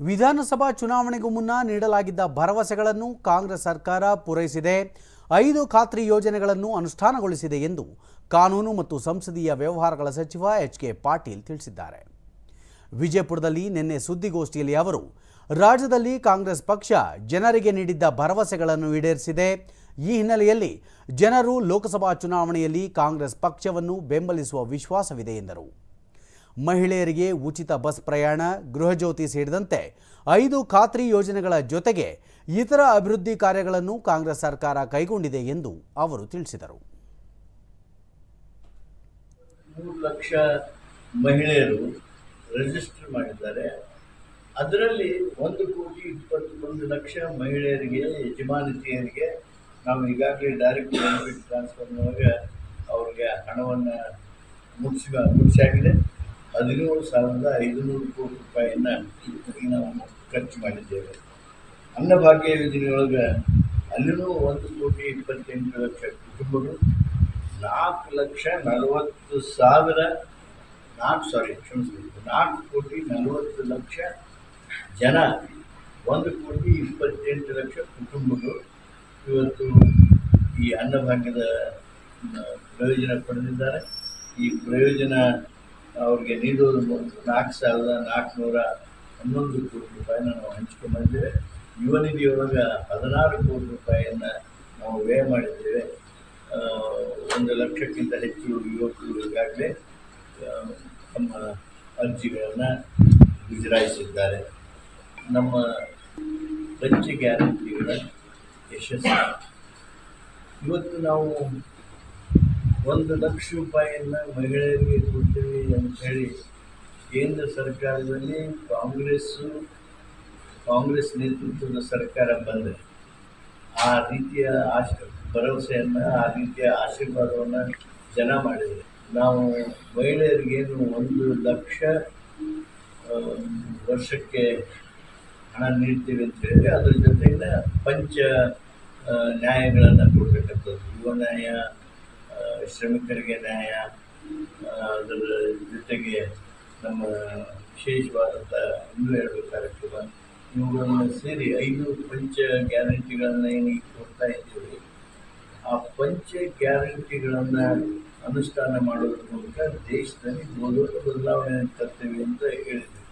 ವಿಧಾನಸಭಾ ಚುನಾವಣೆಗೂ ಮುನ್ನ ನೀಡಲಾಗಿದ್ದ ಭರವಸೆಗಳನ್ನು ಕಾಂಗ್ರೆಸ್ ಸರ್ಕಾರ ಪೂರೈಸಿದೆ. ಐದು ಖಾತ್ರಿ ಯೋಜನೆಗಳನ್ನು ಅನುಷ್ಠಾನಗೊಳಿಸಿದೆ ಎಂದು ಕಾನೂನು ಮತ್ತು ಸಂಸದೀಯ ವ್ಯವಹಾರಗಳ ಸಚಿವ ಎಚ್ ಕೆ ಪಾಟೀಲ್ ತಿಳಿಸಿದ್ದಾರೆ. ವಿಜಯಪುರದಲ್ಲಿ ನಿನ್ನೆ ಸುದ್ದಿಗೋಷ್ಠಿಯಲ್ಲಿ ಅವರು, ರಾಜ್ಯದಲ್ಲಿ ಕಾಂಗ್ರೆಸ್ ಪಕ್ಷ ಜನರಿಗೆ ನೀಡಿದ್ದ ಭರವಸೆಗಳನ್ನು ಈಡೇರಿಸಿದೆ. ಈ ಹಿನ್ನೆಲೆಯಲ್ಲಿ ಜನರು ಲೋಕಸಭಾ ಚುನಾವಣೆಯಲ್ಲಿ ಕಾಂಗ್ರೆಸ್ ಪಕ್ಷವನ್ನು ಬೆಂಬಲಿಸುವ ವಿಶ್ವಾಸವಿದೆ ಎಂದರು. ಮಹಿಳೆಯರಿಗೆ ಉಚಿತ ಬಸ್ ಪ್ರಯಾಣ ಗೃಹಜ್ಯೋತಿ ಸೇರಿದಂತೆ ಐದು ಖಾತ್ರಿ ಯೋಜನೆಗಳ ಜೊತೆಗೆ ಇತರ ಅಭಿವೃದ್ಧಿ ಕಾರ್ಯಗಳನ್ನು ಕಾಂಗ್ರೆಸ್ ಸರ್ಕಾರ ಕೈಗೊಂಡಿದೆ ಎಂದು ಅವರು ತಿಳಿಸಿದರು. ಲಕ್ಷ ಮಹಿಳೆಯರು ರಿಜಿಸ್ಟರ್ ಮಾಡಿದ್ದಾರೆ. ಅದರಲ್ಲಿ ಒಂದು ಕೋಟಿ ಇಪ್ಪತ್ತೊಂದು ಲಕ್ಷ ಮಹಿಳೆಯರಿಗೆ ಯಜಮಾನತಿಯರಿಗೆ ನಾವು ಈಗಾಗಲೇ ಡೈರೆಕ್ಟ್ ಬೆನಿಫಿಟ್ ಟ್ರಾನ್ಸ್ಫರ್ನೊಳಗೆ ಅವ್ರಿಗೆ ಹಣವನ್ನು ಮುಗಿಸಿ ಮುಗಿಸಾಗಿದೆ ಹದಿನೇಳು ಸಾವಿರದ ಐದುನೂರು ಕೋಟಿ ರೂಪಾಯಿಯನ್ನು ಇದಕ್ಕಾಗಿ ನಾವು ಖರ್ಚು ಮಾಡಿದ್ದೇವೆ. ಅನ್ನಭಾಗ್ಯ ಯೋಜನೆಯೊಳಗೆ ಅಲ್ಲಿನೂ ಒಂದು ಕೋಟಿ ಇಪ್ಪತ್ತೆಂಟು ಲಕ್ಷ ಕುಟುಂಬಗಳು, ನಾಲ್ಕು ಲಕ್ಷ ನಲವತ್ತು ಸಾವಿರ, ನಾಲ್ಕು ಸಾರಿ ಕ್ಷಮಿಸಬೇಕು ನಾಲ್ಕು ಕೋಟಿ ನಲವತ್ತು ಲಕ್ಷ ಜನ, ಒಂದು ಕೋಟಿ ಇಪ್ಪತ್ತೆಂಟು ಲಕ್ಷ ಕುಟುಂಬಗಳು. ಇವತ್ತು ಈ ಅನ್ನಭಾಗ್ಯದ ಪ್ರಯೋಜನ ಪಡೆದಿದ್ದಾರೆ. ಈ ಪ್ರಯೋಜನ ಅವ್ರಿಗೆ ನೀಡೋದು ನಾಲ್ಕು ಸಾವಿರದ ನಾಲ್ಕುನೂರ ಹನ್ನೊಂದು ಕೋಟಿ ರೂಪಾಯಿನ ನಾವು ಹಂಚ್ಕೊಂಡಿದ್ದೇವೆ ಯುವ ನಿಧಿಯೊಳಗೆ ಹದಿನಾರು ಕೋಟಿ ರೂಪಾಯಿಯನ್ನು ನಾವು ವ್ಯಯ ಮಾಡಿದ್ದೇವೆ. ಒಂದು ಲಕ್ಷಕ್ಕಿಂತ ಹೆಚ್ಚು ಯುವಕರು ಈಗಾಗಲೇ ತಮ್ಮ ಅರ್ಜಿಗಳನ್ನು ಗುಜರಾಯಿಸಿದ್ದಾರೆ ನಮ್ಮ ಪಂಚ ಗ್ಯಾರಂಟಿಗಳ ಯಶಸ್ಸು. ಇವತ್ತು ನಾವು ಒಂದು ಲಕ್ಷ ರೂಪಾಯಿಯನ್ನು ಮಹಿಳೆಯರಿಗೆ ಕೊಡ್ತೀವಿ ಹೇಳಿ ಕೇಂದ್ರ ಸರ್ಕಾರದಲ್ಲಿ ಕಾಂಗ್ರೆಸ್ಸು, ಕಾಂಗ್ರೆಸ್ ನೇತೃತ್ವದ ಸರ್ಕಾರ ಬಂದರೆ ಆ ರೀತಿಯ ಆಶ, ಭರವಸೆಯನ್ನು, ಆ ರೀತಿಯ ಆಶೀರ್ವಾದವನ್ನು ಜನ ಮಾಡಿದರು. ನಾವು ಮಹಿಳೆಯರಿಗೇನು ಒಂದು ಲಕ್ಷ ವರ್ಷಕ್ಕೆ ಹಣ ನೀಡ್ತೀವಿ ಅಂತ ಹೇಳಿದ್ರೆ ಅದ್ರ ಜೊತೆಗೆ ಪಂಚ ನ್ಯಾಯಗಳನ್ನು ಕೊಡ್ತಕ್ಕಂಥದ್ದು ಯುವ ನ್ಯಾಯ ಶ್ರಮಿಕರಿಗೆ ನ್ಯಾಯ ಅದರ ಜೊತೆಗೆ ನಮ್ಮ ವಿಶೇಷವಾದಂಥ ಇನ್ನೂ ಎರಡು ಕಾರ್ಯಕ್ರಮ. ಇವುಗಳನ್ನು ಸೇರಿ ಐದು ಪಂಚ ಗ್ಯಾರಂಟಿಗಳನ್ನು ಏನು ಕೊಡ್ತಾ ಇದ್ದೀವಿ, ಆ ಪಂಚ ಗ್ಯಾರಂಟಿಗಳನ್ನು ಅನುಷ್ಠಾನ ಮಾಡೋದ್ರ ಮೂಲಕ ದೇಶದಲ್ಲಿ ಮೊದಲು ಬದಲಾವಣೆಯನ್ನು ತರ್ತೇವೆ ಅಂತ ಹೇಳಿದ್ವಿ.